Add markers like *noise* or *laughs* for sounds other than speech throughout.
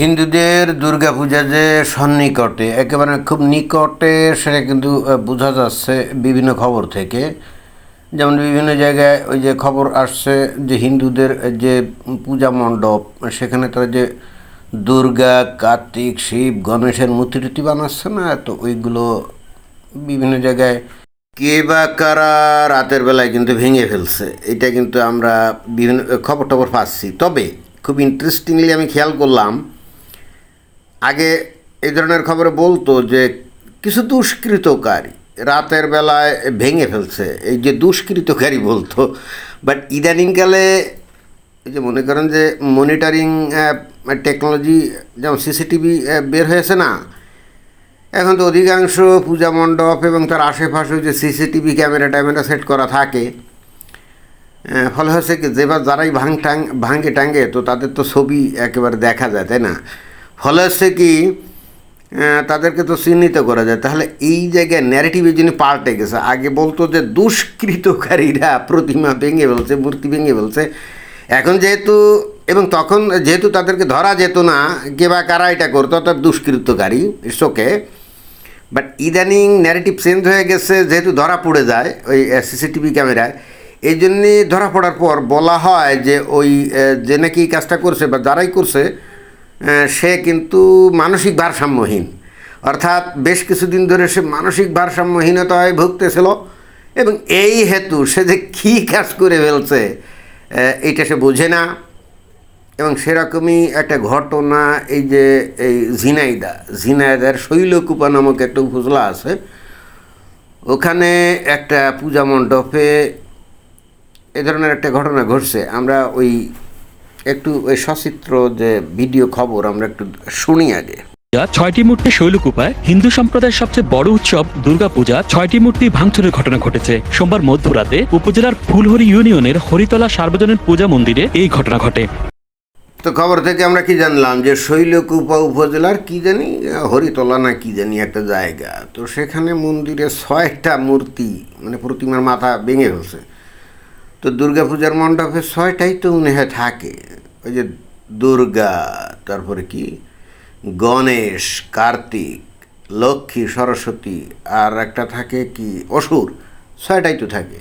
হিন্দুদের দুর্গাপূজা যে সন্নিকটে, একেবারে খুব নিকটে, সেটা কিন্তু বোঝা যাচ্ছে বিভিন্ন খবর থেকে। যেমন বিভিন্ন জায়গায় ওই যে খবর আসছে যে হিন্দুদের যে পূজা মণ্ডপ, সেখানে তারা যে দুর্গা, কার্তিক, শিব, গণেশের মূর্তি টুর্তি বানাচ্ছে না, তো ওইগুলো বিভিন্ন জায়গায় কে বা কারা রাতের বেলায় কিন্তু ভেঙে ফেলছে, এটা কিন্তু আমরা বিভিন্ন খবর টবর পাচ্ছি। তবে খুব ইন্টারেস্টিংলি আমি খেয়াল করলাম আগে এই ধরনের খবরে বলতো যে কিছু দুষ্কৃতকারী রাতের বেলায় ভেঙে ফেলছে। এই যে দুষ্কৃতকারী বলতো। বাট ইদানিংকালে এই যে মনে করেন যে মনিটরিং টেকনোলজি যেমন সিসিটিভি বের হয়েছে না, এখন তো অধিকাংশ পূজা মণ্ডপ এবং তার আশেপাশে যে সিসিটিভি ক্যামেরা ট্যামেরা সেট করা থাকে। ফলে হচ্ছে কি, যেবার যারাই ভাঙ টাং ভাঙে টাঙ্গে তো তাদের তো ছবি একেবারে দেখা যায়, তাই না? ফলে হচ্ছে কি তাদেরকে তো চিহ্নিত করা যায়। তাহলে এই জায়গায় ন্যারেটিভের জন্য পাল্টে গেছে, আগে বলতো যে দুষ্কৃতকারীরা প্রতিমা ভেঙে ফেলছে, মূর্তি ভেঙে ফেলছে। এখন যেহেতু, এবং তখন যেহেতু তাদেরকে ধরা যেত না, কে বা কারা এটা করতো, অর্থাৎ দুষ্কৃতকারী শোকে বাট ইদানিং ন্যারেটিভ চেঞ্জ হয়ে গেছে, যেহেতু ধরা পড়ে যায় ওই সিসিটিভি ক্যামেরায়। এই জন্যে ধরা পড়ার পর বলা হয় যে ওই যে নাকি কাজটা করছে বা যারাই করছে সে কিন্তু মানসিক ভারসাম্যহীন। অর্থাৎ বেশ কিছুদিন ধরে সে মানসিক ভারসাম্যহীনতায় ভুগতেছিল এবং এই হেতু সে যে কী কাজ করে ফেলছে এইটা সে বোঝে না। এবং সেরকমই একটা ঘটনা, এই যে, এই ঝিনাইদা, ঝিনাইদার শৈলকুপা নামক একটা উপজেলা আছে। ওখানে একটা পূজা মণ্ডপে এ ধরনের একটা ঘটনা ঘটছে। আমরা ওই একটু ওই সচিত্র যে ভিডিও খবর আমরা একটু শুনি আগে। ছয়টি মূর্তি শৈলকুপায়। হিন্দু সম্প্রদায়ের সবচেয়ে বড় উৎসব দুর্গাপূজা। ছয়টি মূর্তি ভাঙচুরের ঘটনা ঘটেছে। সোমবার মধ্যরাতে উপজেলার ফুলহরি ইউনিয়নের হরিতলা সার্বজনীন পূজা মন্দিরে এই ঘটনা ঘটে। তো খবর থেকে আমরা কি জানলাম যে শৈলকুপা উপজেলার কি জানি হরিতলা না কি জানি একটা জায়গা। তো সেখানে মন্দিরে ছয়টা মূর্তি মানে প্রতিমার মাথা ভেঙে ফেলছে। তো দুর্গাপূজার মণ্ডপে ছয়টাই তো মনে হয় থাকে। ওই যে দুর্গা, তারপরে কি? গণেশ, কার্তিক, লক্ষ্মী, সরস্বতী, আর একটা থাকে কি? অসুর। ছয়টাই তো থাকে।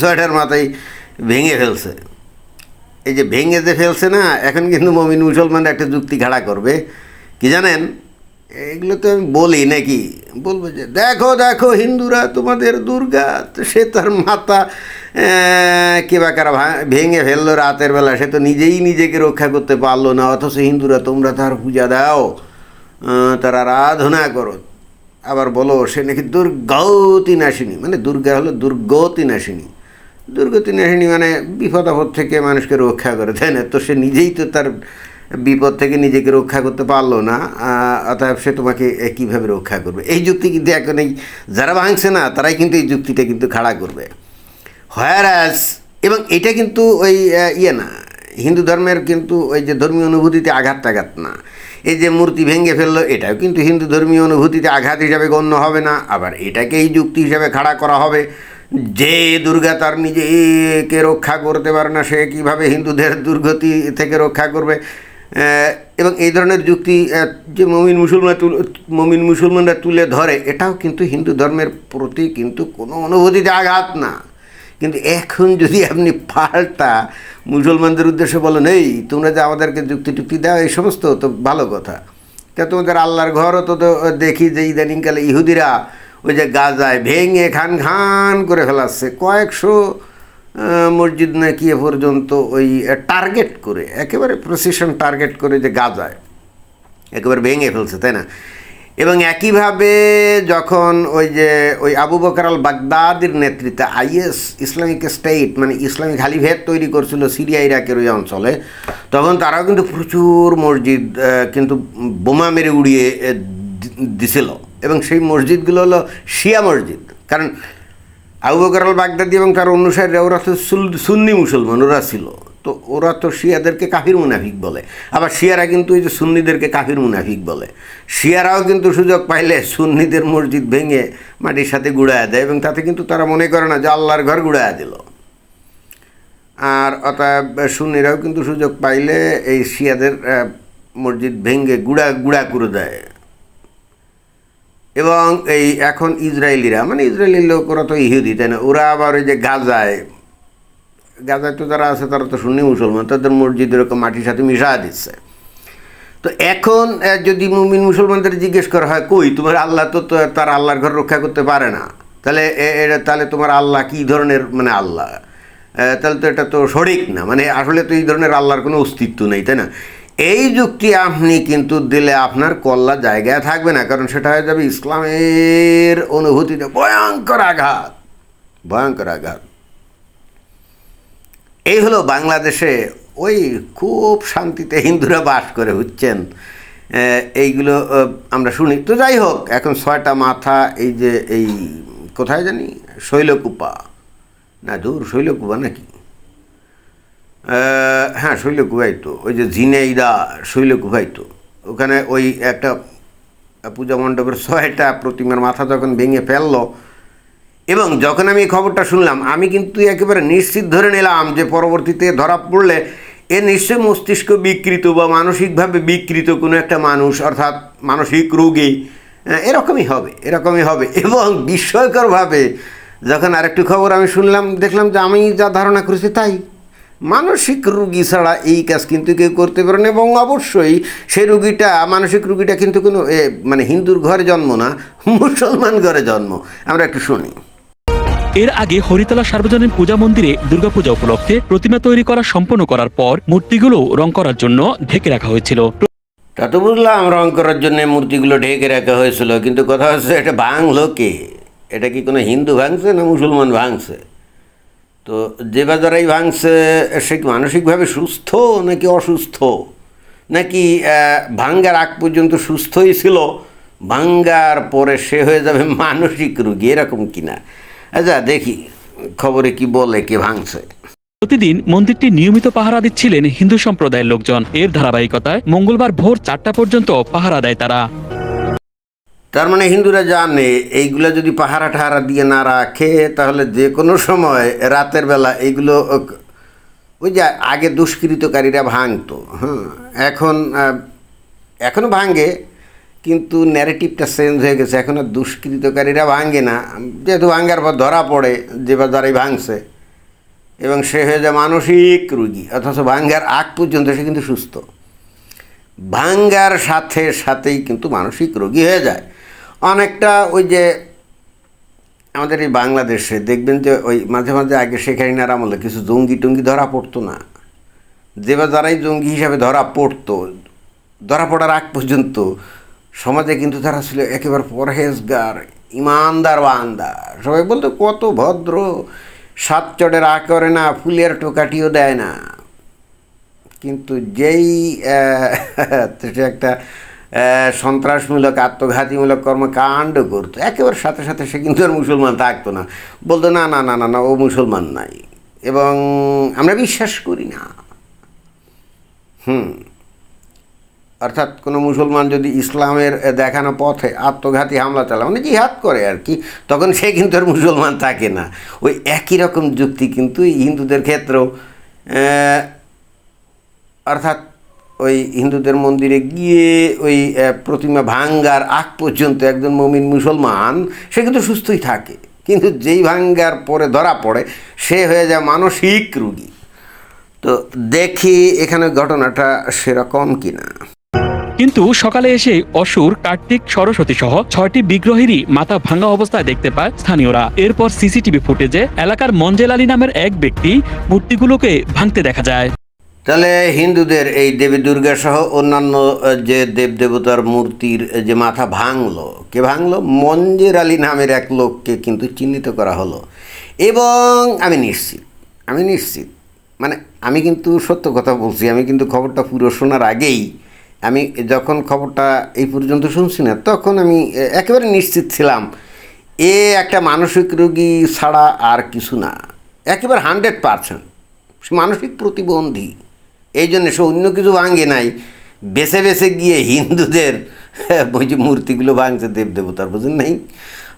ছয়টার মাথায় ভেঙে ফেলছে। এই যে ভেঙে যে ফেলছে না, এখন কিন্তু মমিন মুসলমান একটা যুক্তি খাড়া করবে। কি জানেন? এগুলো তো আমি বলি নাকি? বলব যে দেখো দেখো হিন্দুরা তোমাদের দুর্গা সে তার মাথা আহ, কে বা কারা ভেঙে ফেলল রাতের বেলা সে তো নিজেই নিজেকে রক্ষা করতে পারল না অথচ হিন্দুরা তোমরা তার পূজা দাও তার আরাধনা করো। আবার বলো সে নাকি দুর্গতি নাশিনী মানে দুর্গা হলো দুর্গতি নাশিনী দুর্গতি নাশিনী মানে বিপদ আপদ থেকে মানুষকে রক্ষা করে তাই না? তো সে নিজেই তো তার বিপদ থেকে নিজেকে রক্ষা করতে পারল না অতএব সে তোমাকে কীভাবে রক্ষা করবে? এই যুক্তি কিন্তু এখন এই যারা ভাঙছে না, তারাই কিন্তু এই যুক্তিটা কিন্তু খাড়া করবে। হয়ারাস এবং এটা কিন্তু ওই ইয়ে না, হিন্দু ধর্মের কিন্তু ওই যে ধর্মীয় অনুভূতিতে আঘাত টাঘাত না। এই যে মূর্তি ভেঙে ফেলল, এটাও কিন্তু হিন্দু ধর্মীয় অনুভূতিতে আঘাত হিসাবে গণ্য হবে না, আবার এটাকে এই যুক্তি হিসাবে খাড়া করা হবে। যে দুর্গা তার নিজেকে রক্ষা করতে পারে না, সে কীভাবে হিন্দুদের দুর্গতি থেকে রক্ষা করবে? এবং এই ধরনের যুক্তি যে মমিন মুসলমান মমিন মুসলমানরা তুলে ধরে, এটাও কিন্তু হিন্দু ধর্মের প্রতি কিন্তু কোনো অনুভূতিতে আঘাত না। কিন্তু এখন যদি আপনি পাল্টা মুসলমানদের উদ্দেশ্যে বলেন, এই, তোমরা যে আমাদেরকে যুক্তি টুক্তি দাও, এই সমস্ত তো ভালো কথা। তা তোমাদের আল্লাহর ঘরও তো তো দেখি যে ইদানিংকালে ইহুদিরা ওই যে গাজায় ভেঙে খান খান করে ফেলাচ্ছে। কয়েকশো মসজিদ নাকি এ পর্যন্ত ওই টার্গেট করে, একেবারে প্রসেশন টার্গেট করে যে গাজায় একেবারে ভেঙে ফেলছে, তাই না? এবং একইভাবে যখন ওই যে, ওই আবু বকর আল বাগদাদির নেতৃত্বে আইএস ইসলামিক স্টেট মানে ইসলামিক হালিভেদ তৈরি করছিল সিরিয়া, ইরাকের ওই অঞ্চলে, তখন তারাও কিন্তু প্রচুর মসজিদ কিন্তু বোমা মেরে উড়িয়ে দিছিল। এবং সেই মসজিদগুলো হলো শিয়া মসজিদ। কারণ আবু বকর আল বাগদাদি এবং তার অনুসারীরা ওরা তো সুন্নি মুসলমান, ওরা ছিল। তো ওরা তো শিয়াদেরকে কাফির মুনাফিক বলে। আবার শিয়ারা কিন্তু ওই যে সুন্নিদেরকে কাফির মুনাফিক বলে। শিয়ারাও কিন্তু সুযোগ পাইলে সুন্নিদের মসজিদ ভেঙে মাটির সাথে গুড়ায় দেয় এবং তাতে কিন্তু তারা মনে করে না যে আল্লাহর ঘর গুড়ায় দিল। আর অতএব সুন্নিরাও কিন্তু সুযোগ পাইলে এই শিয়াদের মসজিদ ভেঙে গুড়া গুড়া করে দেয়। এবং এই এখন ইসরায়েলিরা মানে ইসরায়েলি লোক ওরা তো ইহুদি, তাই না? ওরা আবার ওই যে গাজায় গাজায় তো যারা আছে তারা তো শুনি মুসলমান, তাদের মসজিদ এরকম মাটির সাথে মিশা দিচ্ছে। তো এখন যদি মুমিন মুসলমানদের জিজ্ঞেস করা হয়, কই, তোমার আল্লাহ তো তার আল্লাহর ঘর রক্ষা করতে পারে না? তাহলে তাহলে তোমার আল্লাহ কী ধরনের মানে আল্লাহ? তাহলে তো এটা তো সঠিক না। মানে আসলে তো এই ধরনের আল্লাহর কোনো অস্তিত্ব নেই, তাই না? এই যুক্তি আপনি কিন্তু দিলে আপনার কল্লা জায়গায় থাকবে না, কারণ সেটা হয়ে যাবে ইসলামের অনুভূতিতে ভয়ঙ্কর আঘাত ভয়ঙ্কর আঘাত। এই হলো বাংলাদেশে ওই খুব শান্তিতে হিন্দুরা বাস করে হচ্ছেন এইগুলো আমরা শুনি। তো যাই হোক, এখন ছয়টা মাথা, এই যে এই, কোথায় জানি? শৈলকুপা। না, দূর, শৈলকুপা নাকি? হ্যাঁ শৈলকুপাই তো ওই যে ঝিনাইদা শৈলকুপাই তো ওখানে ওই একটা পূজা মণ্ডপের ছয়টা প্রতিমার মাথা যখন ভেঙে ফেলল, এবং যখন আমি খবরটা শুনলাম, আমি কিন্তু একেবারে নিশ্চিত ধরে নিলাম যে পরবর্তীতে ধরা পড়লে এ নিশ্চয়ই মস্তিষ্ক বিকৃত বা মানসিকভাবে বিকৃত কোনো একটা মানুষ, অর্থাৎ মানসিক রোগী এরকমই হবে এরকমই হবে। এবং বিস্ময়করভাবে যখন আরেকটু খবর আমি শুনলাম, দেখলাম যে আমি যা ধারণা করেছি তাই। মানসিক রুগী ছাড়া এই কাজ কিন্তু কেউ করতে পারে না এবং অবশ্যই সেই রুগীটা মানসিক রুগীটা কিন্তু কোনো মানে হিন্দুর ঘরে জন্ম না মুসলমান ঘরে জন্ম। আমরা একটু শুনি। এর আগে হরিতলা সার্বজনীন পূজা মন্দিরে দুর্গাপূজা উপলক্ষে প্রতিমা তৈরি করা সম্পন্ন করার পর মূর্তিগুলো রং করার জন্য ঢেকে রাখা হয়েছিল। তা তো বুঝলাম রং করার জন্য মূর্তিগুলো ঢেকে রাখা হয়েছিল কিন্তু কথা হচ্ছে এটা ভাঙলো কে? এটা কি কোনো হিন্দু ভাঙছে না মুসলমান ভাঙছে? তো যে বাজারাই ভাঙছে, সে কি মানসিকভাবে সুস্থ নাকি অসুস্থ? নাকি ভাঙ্গার আগ পর্যন্ত সুস্থই ছিল, ভাঙ্গার পরে সে হয়ে যাবে মানসিক রুগী, এরকম কিনা? আচ্ছা দেখি, খবরে কি বলে, কে ভাঙছে? প্রতিদিন মন্দিরটি নিয়মিত পাহারা দিচ্ছিলেন হিন্দু সম্প্রদায়ের লোকজন। এর ধারাবাহিকতায় মঙ্গলবার ভোর চারটা পর্যন্ত পাহারা দেয় তারা। তার মানে হিন্দুরা জানে, এইগুলো যদি পাহারা টাহারা দিয়ে না রাখে, তাহলে যে কোনো সময় রাতের বেলা এইগুলো ওই যে আগে দুষ্কৃতকারীরা ভাঙতো হ্যাঁ এখন এখনও ভাঙে, কিন্তু ন্যারেটিভটা চেঞ্জ হয়ে গেছে। এখন আর দুষ্কৃতকারীরা ভাঙে না। যেহেতু ভাঙ্গার পর ধরা পড়ে, যে বা যারাই ভাঙছে, এবং সে হয়ে যায় মানসিক রুগী, অথচ ভাঙ্গার আগ পর্যন্ত সে কিন্তু সুস্থ। ভাঙ্গার সাথে সাথেই কিন্তু মানসিক রোগী হয়ে যায়। অনেকটা ওই যে আমাদের এই বাংলাদেশে দেখবেন যে ওই মাঝে মাঝে আগে শেখ হাসিনার আমলে কিছু জঙ্গি টঙ্গি ধরা পড়তো না। যে বা যারাই জঙ্গি হিসাবে ধরা পড়তো, ধরা পড়ার আগ পর্যন্ত সমাজে কিন্তু তারা ছিল একেবারে পরহেজগার, ইমানদার বান্দা সবাই বলতো, কত ভদ্র, সাত চটের আ করে না, ফুলের টোকাটিও দেয় না। কিন্তু যেই *laughs* একটা সন্ত্রাসমূলক, আত্মঘাতীমূলক কর্মকাণ্ড করতো। একেবারে সাথে সাথে সে কিন্তু আর মুসলমান থাকতো না। বলতো, না না না না না, ও মুসলমান নাই। এবং আমরা বিশ্বাস করি না। হুম। অর্থাৎ কোনো মুসলমান যদি ইসলামের দেখানো পথে আত্মঘাতী হামলা চালায় মানে জিহাদ করে আর কি, তখন সে কিন্তু আর মুসলমান থাকে না। ওই একই রকম যুক্তি কিন্তু হিন্দুদের ক্ষেত্রেও। অর্থাৎ ওই হিন্দুদের মন্দিরে গিয়ে ওই প্রতিমা ভাঙ্গার আগ পর্যন্ত একজন মমিন মুসলমান, সে কিন্তু সুস্থই থাকে। কিন্তু যেই ভাঙ্গার পরে ধরা পড়ে, সে হয়ে যায় মানসিক রুগী। তো দেখি এখানে ঘটনাটা সেরকম কিনা। কিন্তু সকালে এসে অসুর, কার্তিক, সরস্বতী সহ ছয়টি বিগ্রহেরই মাথা ভাঙা অবস্থায় দেখতে পায় স্থানীয়রা। এরপর সিসিটিভি ফুটেজে এলাকার মঞ্জেল আলী নামের এক ব্যক্তি মূর্তিগুলোকে ভাঙতে দেখা যায়। তাহলে হিন্দুদের এই দেবী দুর্গা সহ অন্যান্য যে দেবদেবতার মূর্তির যে মাথা ভাঙলো, কে ভাঙলো? মঞ্জের আলী নামের এক লোককে কিন্তু চিহ্নিত করা হলো। এবং আমি নিশ্চিত আমি নিশ্চিত মানে আমি কিন্তু সত্য কথা বলছি, আমি কিন্তু খবরটা পুরো শোনার আগেই, আমি যখন খবরটা এই পর্যন্ত শুনছি না, তখন আমি একেবারে নিশ্চিত ছিলাম, এ একটা মানসিক রোগী ছাড়া আর কিছু না, একেবারে হান্ড্রেড পারসেন্ট মানসিক প্রতিবন্ধী। এই জন্য সে অন্য কিছু ভাঙে নাই। বেছে বেছে গিয়ে হিন্দুদের, ওই যে মূর্তিগুলো ভাঙছে দেবদেবতার বুঝেন নাই?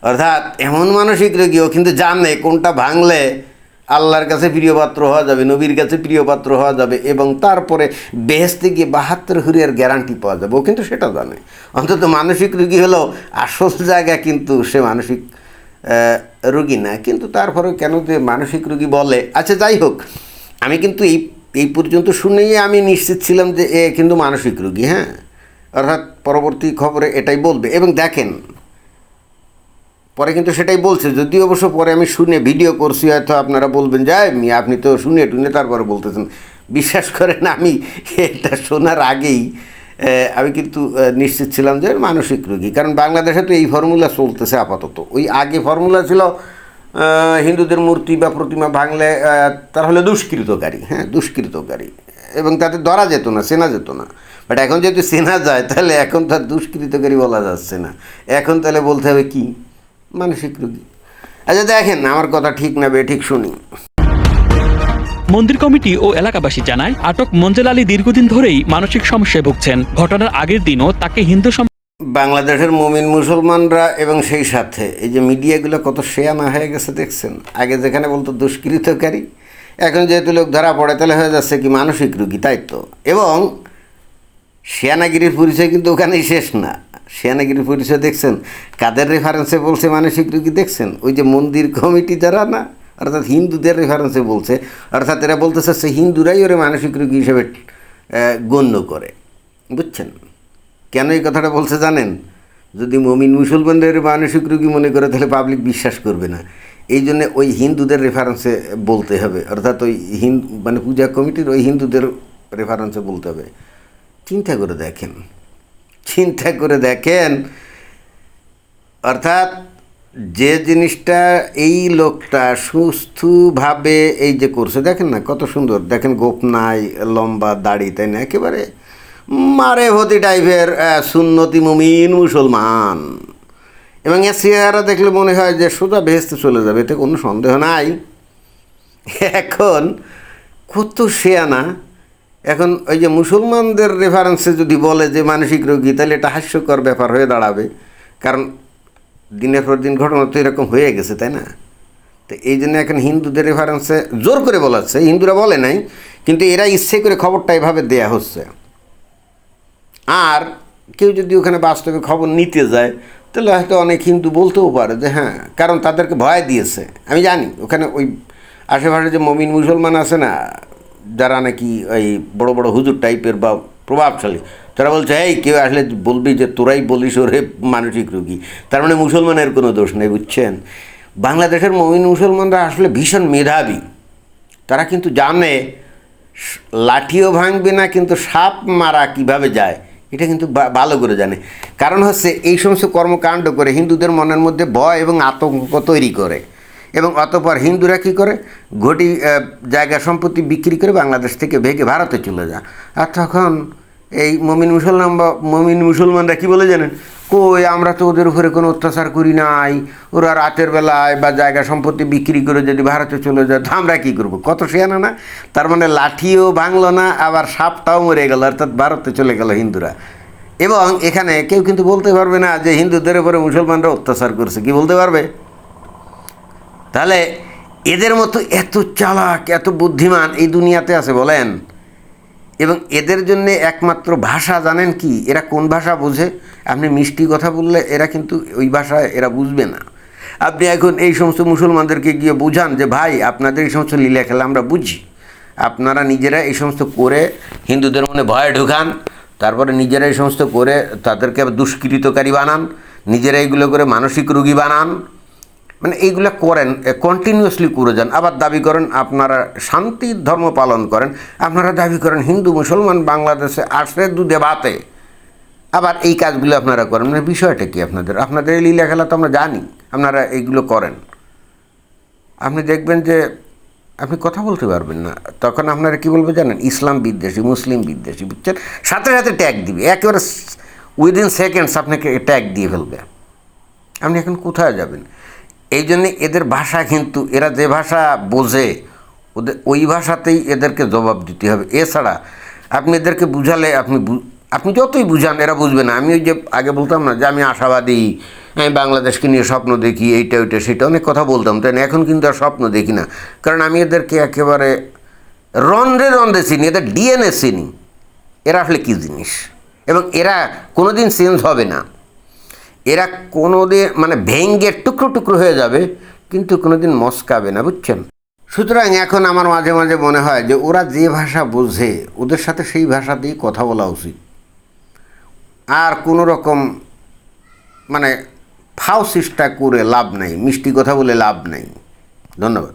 অর্থাৎ এমন মানসিক রোগী ও কিন্তু জানে কোনটা ভাঙলে আল্লাহর কাছে প্রিয় পাত্র হওয়া যাবে, নবীর কাছে প্রিয় পাত্র হওয়া যাবে এবং তারপরে বেহেস্তে গিয়ে বাহাত্তর হুরিয়ার গ্যারান্টি পাওয়া যাবে। ও কিন্তু সেটা জানে। অন্তত মানসিক রুগী হলো আসল জায়গা কিন্তু সে মানসিক রুগী না। কিন্তু তারপরে কেন যে মানসিক রুগী বলে? আচ্ছা যাই হোক, আমি কিন্তু এই এই পর্যন্ত শুনেই আমি নিশ্চিত ছিলাম যে এ কিন্তু মানসিক রোগী হ্যাঁ? অর্থাৎ পরবর্তী খবরে এটাই বলবে। এবং দেখেন, পরে কিন্তু সেটাই বলছে, যদিও অবশ্য পরে আমি শুনে ভিডিও করছি, হয়তো আপনারা বলবেন যে, "এই আপনি তো শুনে টুনে তারপরে বলতেছেন। বিশ্বাস করেন, আমি এটা শোনার আগেই আমি কিন্তু নিশ্চিত ছিলাম যে মানসিক রোগী। কারণ বাংলাদেশে তো এই ফর্মুলা চলতেছে আপাতত। ওই আগে ফর্মুলা ছিল হিন্দুদের মূর্তি বা প্রতিমা ভাঙলে তারা হলে দুষ্কৃতকারী হ্যাঁ দুষ্কৃতকারী এবং তাতে ধরা যেত না চেনা যেত না। বাট এখন যেহেতু চেনা যায়, তাহলে এখন তার দুষ্কৃতকারী বলা যাচ্ছে না। এখন তাহলে বলতে হবে কি? মানসিক রোগী। আচ্ছা দেখেন, আমার কথা ঠিক না বে, ঠিক শুনি। মন্দির কমিটি ও এলাকাবাসী জানায়, আটক মঞ্জেল আলী দীর্ঘদিন ধরেই মানসিক সমস্যায় ভুগছেন। ঘটনার আগের দিনও তাকে হিন্দু বাংলাদেশের মুমিন মুসলমানরা এবং সেই সাথে এই যে মিডিয়াগুলো কত শেয়ানা হয়ে গেছে, দেখছেন? আগে যেখানে বলতো দুষ্কৃতকারী, এখন যেহেতু লোক ধরা পড়ে, তাহলে হয়ে যাচ্ছে কি মানসিক রুগী, তাই তো? এবং শিয়ানাগিরির পরিচয় কিন্তু ওখানেই শেষ না। শিয়ানাগিরির পরিচয় দেখছেন? কাদের রেফারেন্সে বলছে মানসিক রুগী, দেখছেন? ওই যে মন্দির কমিটি যারা না, অর্থাৎ হিন্দুদের রেফারেন্সে বলছে, অর্থাৎ এরা বলতে চাচ্ছে হিন্দুরাই ওরা মানসিক রুগী হিসেবে গণ্য করে। বুঝছেন? কেন এই কথাটা বলছে জানেন? যদি মমিন মুসলমানদের মানসিক রোগী মনে করে, তাহলে পাবলিক বিশ্বাস করবে না। এই জন্য ওই হিন্দুদের রেফারেন্সে বলতে হবে। অর্থাৎ ওই হিন্দু মানে পূজা কমিটির ওই হিন্দুদের রেফারেন্সে বলতে হবে। চিন্তা করে দেখেন। চিন্তা করে দেখেন। অর্থাৎ যে জিনিসটা এই লোকটা সুস্থভাবে এই যে করছে, দেখেন না কত সুন্দর। দেখেন গোপ নাই, লম্বা দাড়ি, তাই না? একেবারে মারে ভতি টাইপের সুন্নতি মুমিন মুসলমান। এবং এর চেহারা দেখলে মনে হয় যে সোজা ভেস্তে চলে যাবে, এতে কোনো সন্দেহ নাই। এখন কত শেয়ানা এখন ওই যে মুসলমানদের রেফারেন্সে যদি বলে যে মানসিক রোগী, তাহলে এটা হাস্যকর ব্যাপার হয়ে দাঁড়াবে। কারণ দিনের পর দিন ঘটনা তো এরকম হয়ে গেছে, তাই না? তো এই জন্য এখন হিন্দুদের রেফারেন্সে জোর করে বলাচ্ছে হিন্দুরা বলে নাই, কিন্তু এরা ইচ্ছে করে খবরটা এভাবে দেয়া হচ্ছে। আর কেউ যদি ওখানে বাস্তবে খবর নিতে যায়, তাহলে হয়তো অনেক হিন্দু বলতেও পারে যে হ্যাঁ কারণ তাদেরকে ভয় দিয়েছে। আমি জানি, ওখানে ওই আশেপাশে যে মমিন মুসলমান আছে না, যারা নাকি ওই বড় বড় হুজুর টাইপের বা প্রভাবশালী, তারা বলছে, এই, কেউ আসলে বলবি যে তোরাই বলিস ওরে মানসিক রোগী? তার মানে মুসলমানের কোনো দোষ নেই, বুঝছেন? বাংলাদেশের মমিন মুসলমানরা আসলে ভীষণ মেধাবী। তারা কিন্তু জানে লাঠিও ভাঙবে না, কিন্তু সাপ মারা কীভাবে যায়? এটা কিন্তু ভালো করে জানে। কারণ হচ্ছে এই সমস্ত কর্মকাণ্ড করে হিন্দুদের মনের মধ্যে ভয় এবং আতঙ্ক তৈরি করে। এবং অতপর হিন্দুরা কী করে? ঘটি জায়গা সম্পত্তি বিক্রি করে বাংলাদেশ থেকে ভেগে ভারতে চলে যায়। আর তখন এই মমিন মুসলমান বা, মমিন মুসলমানরা কী বলে জানেন? কই, আমরা তো ওদের উপরে কোনো অত্যাচার করি নাই। ওরা রাতের বেলায় বা জায়গা সম্পত্তি বিক্রি করে যদি ভারতে চলে যায়, তো আমরা কী করব? কত শেয়ানা না? তার মানে লাঠিও ভাঙলো না, আবার সাপটাও মরে গেল, অর্থাৎ ভারতে চলে গেল হিন্দুরা। এবং এখানে কেউ কিন্তু বলতে পারবে না যে হিন্দুদের উপরে মুসলমানরা অত্যাচার করছে। কি বলতে পারবে? তাহলে এদের মতো এত চালাক, এত বুদ্ধিমান এই দুনিয়াতে আছে, বলেন। এবং এদের জন্য একমাত্র ভাষা জানেন কি? এরা কোন ভাষা বোঝে? আপনি মিষ্টি কথা বললে এরা কিন্তু ওই ভাষা এরা বুঝবে না। আপনি এখন এই সমস্ত মুসলমানদেরকে গিয়ে বুঝান যে, ভাই, আপনাদের এই সমস্ত লীলা খেলা আমরা বুঝি। আপনারা নিজেরা এই সমস্ত করে হিন্দুদের মনে ভয় ঢুকান, তারপরে নিজেরা এই সমস্ত করে তাদেরকে দুষ্কৃতকারী বানান, নিজেরা এইগুলো করে মানসিক রোগী বানান মানে এইগুলো করেন কন্টিনিউয়াসলি করে যান। আবার দাবি করেন, আপনারা শান্তির ধর্ম পালন করেন। আপনারা দাবি করেন, হিন্দু, মুসলমান, বাংলাদেশে আসে, দুধে ভাতে। আবার এই কাজগুলো আপনারা করেন। মানে বিষয়টা কি আপনাদের? আপনাদের এই লীলা খেলা তো আমরা জানি, আপনারা এইগুলো করেন। আপনি দেখবেন যে, আপনি কথা বলতে পারবেন না। তখন আপনারা কি বলবে জানেন? ইসলাম বিদ্বেষী, মুসলিম বিদ্বেষী, বুঝছেন? সাথে সাথে ট্যাগ দিবে। একেবারে উইদিন সেকেন্ডস আপনাকে ট্যাগ দিয়ে ফেলবে। আপনি এখন কোথায় যাবেন? এই জন্যে এদের ভাষা কিন্তু, এরা যে ভাষা বোঝে ওদের ওই ভাষাতেই এদেরকে জবাব দিতে হবে। এছাড়া আপনি এদেরকে বুঝালে আপনি আপনি যতই বুঝান, এরা বুঝবে না। আমি ওই যে আগে বলতাম না যে, আমি আশাবাদী, আমি বাংলাদেশকে নিয়ে স্বপ্ন দেখি, এইটা, ওইটা, সেটা। অনেক কথা বলতাম, তাই না? এখন কিন্তু আর স্বপ্ন দেখি না। কারণ আমি এদেরকে একেবারে রন্ধ্রে রন্ধ্রে চিনি, এদের ডিএনএ চিনি। এরা আসলে কী জিনিস? এবং এরা কোনো দিন চেঞ্জ হবে না। এরা কোনোদিন মানে ভেঙ্গে টুকরো টুকরো হয়ে যাবে, কিন্তু কোনোদিন মস্কাবে না, বুঝছেন? সুতরাং এখন আমার মাঝে মাঝে মনে হয় যে ওরা যে ভাষা বোঝে, ওদের সাথে সেই ভাষাতেই কথা বলা উচিত। আর কোনো রকম মানে ফাও চেষ্টা করে লাভ নাই, মিষ্টি কথা বলে লাভ নাই। ধন্যবাদ।